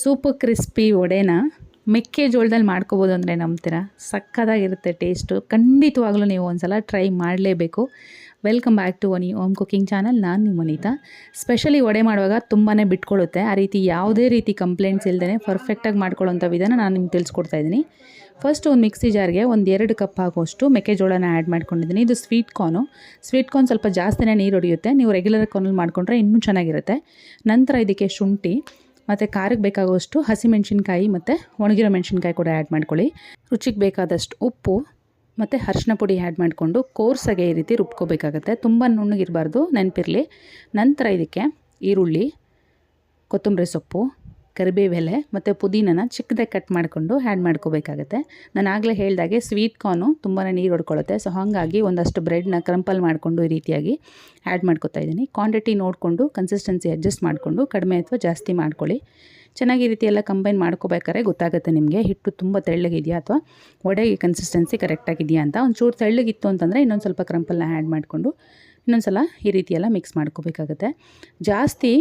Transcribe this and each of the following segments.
Super crispy ವಡೆನ ಮೆಕ್ಕೆಜೋಳದಲ್ಲಿ ಮಾಡ್ಕೋಬೋದು ಅಂದರೆ ನಂಬ್ತೀರಾ? ಸಕ್ಕದಾಗಿರುತ್ತೆ ಟೇಸ್ಟು. ಖಂಡಿತವಾಗ್ಲೂ ನೀವು ಒಂದ್ಸಲ ಟ್ರೈ ಮಾಡಲೇಬೇಕು. ವೆಲ್ಕಮ್ ಬ್ಯಾಕ್ ಟು ಒನಿ ಓಮ್ ಕುಕಿಂಗ್ ಚಾನಲ್. ನಾನು ನಿಮ್ಮ ವನಿತಾ. ಸ್ಪೆಷಲಿ ವಡೆ ಮಾಡುವಾಗ ತುಂಬಾ ಬಿಟ್ಕೊಳ್ಳುತ್ತೆ ಆ ರೀತಿ ಯಾವುದೇ ರೀತಿ ಕಂಪ್ಲೇಂಟ್ಸ್ ಇಲ್ಲದೇ ಪರ್ಫೆಕ್ಟಾಗಿ ಮಾಡ್ಕೊಳ್ಳೋಂಥ ವಿಧಾನ ನಾನು ನಿಮ್ಗೆ ತಿಳಿಸ್ಕೊಡ್ತಾ ಇದ್ದೀನಿ. ಫಸ್ಟ್ ಒಂದು ಮಿಕ್ಸಿ ಜಾರ್ಗೆ ಒಂದು ಎರಡು ಕಪ್ ಆಗೋಷ್ಟು ಮೆಕ್ಕೆಜೋಳನ ಆ್ಯಡ್ ಮಾಡ್ಕೊಂಡಿದ್ದೀನಿ. ಇದು ಸ್ವೀಟ್ ಕಾರ್ನು ಸ್ವೀಟ್ ಕಾರ್ನ್ ಸ್ವಲ್ಪ ಜಾಸ್ತಿನೇ ನೀರು ಹೊಡೆಯುತ್ತೆ. ನೀವು ರೆಗ್ಯುಲರ್ ಕಾರ್ನಲ್ಲಿ ಮಾಡ್ಕೊಂಡ್ರೆ ಇನ್ನೂ ಚೆನ್ನಾಗಿರುತ್ತೆ. ನಂತರ ಇದಕ್ಕೆ ಶುಂಠಿ. ಮತ್ತು ಖಾರಕ್ಕೆ ಬೇಕಾಗುವಷ್ಟು ಹಸಿಮೆಣ್ಸಿನ್ಕಾಯಿ ಮತ್ತು ಒಣಗಿರೋ ಮೆಣಸಿನ್ಕಾಯಿ ಕೂಡ ಆ್ಯಡ್ ಮಾಡ್ಕೊಳ್ಳಿ. ರುಚಿಗೆ ಬೇಕಾದಷ್ಟು ಉಪ್ಪು ಮತ್ತು ಅರ್ಶಿನ ಪುಡಿ ಆ್ಯಡ್ ಮಾಡಿಕೊಂಡು ಕೋರ್ಸಾಗೆ ಈ ರೀತಿ ರುಬ್ಕೋಬೇಕಾಗತ್ತೆ. ತುಂಬ ನುಣ್ಣಗಿರಬಾರ್ದು, ನೆನಪಿರಲಿ. ನಂತರ ಇದಕ್ಕೆ ಈರುಳ್ಳಿ, ಕೊತ್ತಂಬರಿ ಸೊಪ್ಪು ಕರಿಬೇವೆಲೆ ಮತ್ತು ಪುದೀನನ ಚಿಕ್ಕದಾಗಿ ಕಟ್ ಮಾಡಿಕೊಂಡು ಆ್ಯಡ್ ಮಾಡ್ಕೋಬೇಕಾಗತ್ತೆ. ನಾನು ಆಗಲೇ ಹೇಳಿದಾಗೆ ಸ್ವೀಟ್ ಕಾರ್ನು ತುಂಬಾ ನೀರು ಹೊಡ್ಕೊಳ್ಳುತ್ತೆ ಸೊ ಹಾಗಾಗಿ ಒಂದಷ್ಟು ಬ್ರೆಡ್ನ ಕ್ರಂಪಲ್ ಮಾಡಿಕೊಂಡು ಈ ರೀತಿಯಾಗಿ ಆ್ಯಡ್ ಮಾಡ್ಕೊತಾ ಇದ್ದೀನಿ. ಕ್ವಾಂಟಿಟಿ ನೋಡಿಕೊಂಡು ಕನ್ಸಿಸ್ಟೆನ್ಸಿ ಅಡ್ಜಸ್ಟ್ ಮಾಡಿಕೊಂಡು ಕಡಿಮೆ ಅಥವಾ ಜಾಸ್ತಿ ಮಾಡ್ಕೊಳ್ಳಿ. ಚೆನ್ನಾಗಿ ಈ ರೀತಿ ಎಲ್ಲ ಕಂಬೈನ್ ಮಾಡ್ಕೋಬೇಕಾದ್ರೆ ಗೊತ್ತಾಗುತ್ತೆ ನಿಮಗೆ. ಹಿಟ್ಟು ತುಂಬ ತೆಳ್ಳಗಿದೆಯಾ ಅಥವಾ ವಡೆಗೆ ಕನ್ಸಿಸ್ಟೆನ್ಸಿ ಕರೆಕ್ಟಾಗಿದೆಯಾ ಅಂತ. ಒಂಚೂರು ತೆಳ್ಳಗಿತ್ತು ಅಂತಂದರೆ ಇನ್ನೊಂದು ಸ್ವಲ್ಪ ಕ್ರಂಪಲ್ನ ಆ್ಯಡ್ ಮಾಡಿಕೊಂಡು ಇನ್ನೊಂದು ಸಲ ಈ ರೀತಿಯೆಲ್ಲ ಮಿಕ್ಸ್ ಮಾಡ್ಕೋಬೇಕಾಗುತ್ತೆ. ಜಾಸ್ತಿ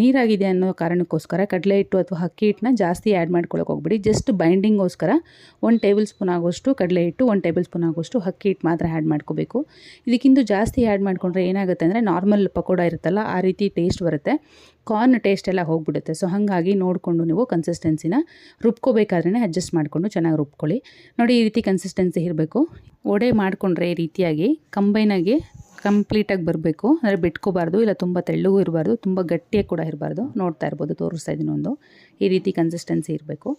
ನೀರಾಗಿದೆ ಅನ್ನೋ ಕಾರಣಕ್ಕೋಸ್ಕರ ಕಡಲೆ ಹಿಟ್ಟು ಅಥವಾ ಅಕ್ಕಿ ಹಿಟ್ಟನ್ನ ಜಾಸ್ತಿ ಆ್ಯಡ್ ಮಾಡ್ಕೊಳ್ಳೋಕೆ ಹೋಗ್ಬಿಡಿ. ಜಸ್ಟ್ ಬೈಂಡಿಂಗೋಸ್ಕರ ಒಂದು ಟೇಬಲ್ ಸ್ಪೂನ್ ಆಗೋಷ್ಟು ಕಡಲೆ ಹಿಟ್ಟು ಒಂದು ಟೇಬಲ್ ಸ್ಪೂನ್ ಆಗೋಷ್ಟು ಅಕ್ಕಿ ಹಿಟ್ಟು ಮಾತ್ರ ಆ್ಯಡ್ ಮಾಡ್ಕೋಬೇಕು. ಇದಕ್ಕಿಂತ ಜಾಸ್ತಿ ಆ್ಯಡ್ ಮಾಡಿಕೊಂಡ್ರೆ ಏನಾಗುತ್ತೆ ಅಂದರೆ ನಾರ್ಮಲ್ ಪಕೋಡ ಇರುತ್ತಲ್ಲ, ಆ ರೀತಿ ಟೇಸ್ಟ್ ಬರುತ್ತೆ. ಕಾರ್ನ್ ಟೇಸ್ಟ್ ಎಲ್ಲ ಹೋಗ್ಬಿಡುತ್ತೆ. ಸೊ ಹಾಗಾಗಿ ನೋಡಿಕೊಂಡು ನೀವು ಕನ್ಸಿಸ್ಟೆನ್ಸಿನ ರುಬ್ಕೋಬೇಕಾದ್ರೆ ಅಡ್ಜಸ್ಟ್ ಮಾಡಿಕೊಂಡು ಚೆನ್ನಾಗಿ ರುಬ್ಕೊಳ್ಳಿ. ನೋಡಿ ಈ ರೀತಿ ಕನ್ಸಿಸ್ಟೆನ್ಸಿ ಇರಬೇಕು. ಒಡೆ ಮಾಡಿಕೊಂಡ್ರೆ ಈ ರೀತಿಯಾಗಿ ಕಂಬೈನಾಗಿ ಕಂಪ್ಲೀಟಾಗಿ ಬರಬೇಕು. ಅಂದರೆ ಬಿಟ್ಕೋಬಾರ್ದು, ಇಲ್ಲ ತುಂಬ ತೆಳ್ಳಗೂ ಇರಬಾರ್ದು, ತುಂಬ ಗಟ್ಟಿಯಾಗಿ ಕೂಡ ಇರಬಾರ್ದು. ನೋಡ್ತಾ ಇರ್ಬೋದು, ತೋರಿಸ್ತಾ ಇದ್ದೀನಿ ಒಂದು. ಈ ರೀತಿ ಕನ್ಸಿಸ್ಟೆನ್ಸಿ ಇರಬೇಕು.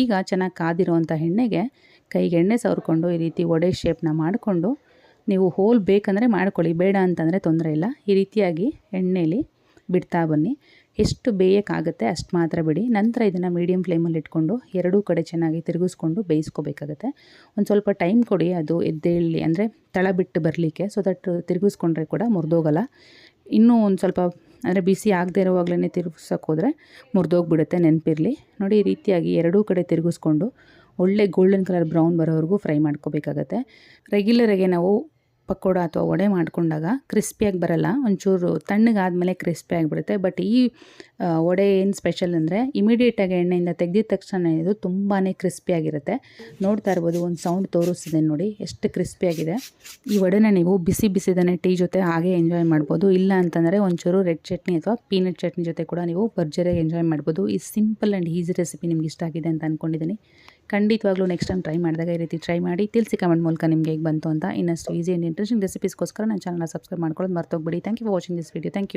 ಈಗ ಚೆನ್ನಾಗಿ ಕಾದಿರೋವಂಥ ಎಣ್ಣೆಗೆ ಕೈಗೆ ಎಣ್ಣೆ ಸವರ್ಕೊಂಡು ಈ ರೀತಿ ಒಡೆ ಶೇಪ್ನ ಮಾಡಿಕೊಂಡು ನೀವು ಹೋಲ್ ಬೇಕಂದರೆ ಮಾಡ್ಕೊಳ್ಳಿ. ಬೇಡ ಅಂತಂದರೆ ತೊಂದರೆ ಇಲ್ಲ. ಈ ರೀತಿಯಾಗಿ ಎಣ್ಣೆಯಲ್ಲಿ ಬಿಡ್ತಾ ಬನ್ನಿ. ಎಷ್ಟು ಬೇಯೋಕ್ಕಾಗುತ್ತೆ ಅಷ್ಟು ಮಾತ್ರ ಬಿಡಿ. ನಂತರ ಇದನ್ನು ಮೀಡಿಯಮ್ ಫ್ಲೇಮಲ್ಲಿ ಇಟ್ಕೊಂಡು ಎರಡೂ ಕಡೆ ಚೆನ್ನಾಗಿ ತಿರುಗಿಸ್ಕೊಂಡು ಬೇಯಿಸ್ಕೋಬೇಕಾಗತ್ತೆ. ಒಂದು ಸ್ವಲ್ಪ ಟೈಮ್ ಕೊಡಿ, ಅದು ಎದ್ದೇಳಿ ಅಂದರೆ ತಳ ಬಿಟ್ಟು ಬರಲಿಕ್ಕೆ ಸೊ ದಟ್ ತಿರುಗಿಸ್ಕೊಂಡ್ರೆ ಕೂಡ ಮುರಿದೋಗಲ್ಲ. ಇನ್ನೂ ಒಂದು ಸ್ವಲ್ಪ, ಅಂದರೆ ಬಿಸಿ ಆಗದೆ ಇರುವಾಗಲೇ ತಿರುಗಿಸೋಕೆ ಹೋದರೆ ಮುರಿದೋಗ್ಬಿಡುತ್ತೆ, ನೆನಪಿರಲಿ. ನೋಡಿ, ಈ ರೀತಿಯಾಗಿ ಎರಡೂ ಕಡೆ ತಿರುಗಿಸ್ಕೊಂಡು ಒಳ್ಳೆ ಗೋಲ್ಡನ್ ಕಲರ್ ಬ್ರೌನ್ ಬರೋವರೆಗೂ ಫ್ರೈ ಮಾಡ್ಕೋಬೇಕಾಗತ್ತೆ. ರೆಗ್ಯುಲರಾಗಿ ನಾವು ಪಕೋಡ ಅಥವಾ ವಡೆ ಮಾಡಿಕೊಂಡಾಗ ಕ್ರಿಸ್ಪಿಯಾಗಿ ಬರಲ್ಲ, ಒಂಚೂರು ತಣ್ಣಗಾದಮೇಲೆ ಕ್ರಿಸ್ಪಿ ಆಗಿಬಿಡುತ್ತೆ. ಬಟ್ ಈ ವಡೆ ಏನು ಸ್ಪೆಷಲ್ ಅಂದರೆ ಇಮಿಡಿಯೇಟಾಗಿ ಎಣ್ಣೆಯಿಂದ ತೆಗೆದಿದ ತಕ್ಷಣ ಇದು ತುಂಬಾ ಕ್ರಿಸ್ಪಿಯಾಗಿರುತ್ತೆ ನೋಡ್ತಾ ಇರ್ಬೋದು, ಒಂದು ಸೌಂಡ್ ತೋರಿಸ್ತಿದೆ ನೋಡಿ, ಎಷ್ಟು ಕ್ರಿಸ್ಪಿಯಾಗಿದೆ ಈ ವಡೆನ ನೀವು ಬಿಸಿ ಬಿಸಿದನೆ ಟೀ ಜೊತೆ ಹಾಗೆ ಎಂಜಾಯ್ ಮಾಡ್ಬೋದು. ಇಲ್ಲ ಅಂತಂದರೆ ಒಂಚೂರು ರೆಡ್ ಚಟ್ನಿ ಅಥವಾ ಪೀನಟ್ ಚಟ್ನಿ ಜೊತೆ ಕೂಡ ನೀವು ಭರ್ಜರಿಯಾಗಿ ಎಂಜಾಯ್ ಮಾಡ್ಬೋದು. ಈ ಸಿಂಪಲ್ ಆ್ಯಂಡ್ ಈಸಿ ರೆಸಿಪಿ ನಿಮ್ಗೆ ಇಷ್ಟ ಆಗಿದೆ ಅಂತ ಅಂದ್ಕೊಂಡಿದ್ದೀನಿ ಖಂಡಿತವಾಗ್ಲೂ ನೆಕ್ಸ್ಟ್ ಟೈಮ್ ಟ್ರೈ ಮಾಡಿದಾಗ ಈ ರೀತಿ ಟ್ರೈ ಮಾಡಿ ತಿಳಿಸಿ ಕಮೆಂಟ್ ಮೂಲಕ ನಿಮಗೆ ಹೇಗೆ ಬಂತು ಅಂತ ಇನ್ನಷ್ಟು ಈಸಿ ಆ್ಯಂಡ್ ಇಂಟ್ರೆಸ್ಟಿಂಗ್ ರೆಸಿಪೀಸ್ಗೋಸ್ಕರ ನನ್ನ ಚಾನಲ್ನ ಸಬ್ಸ್ಕ್ರೈಬ್ ಮಾಡ್ಕೊಳ್ಳೋದು ಮರ್ತೋಗ್ಬಿಡಿ. Thank you for watching this video thank you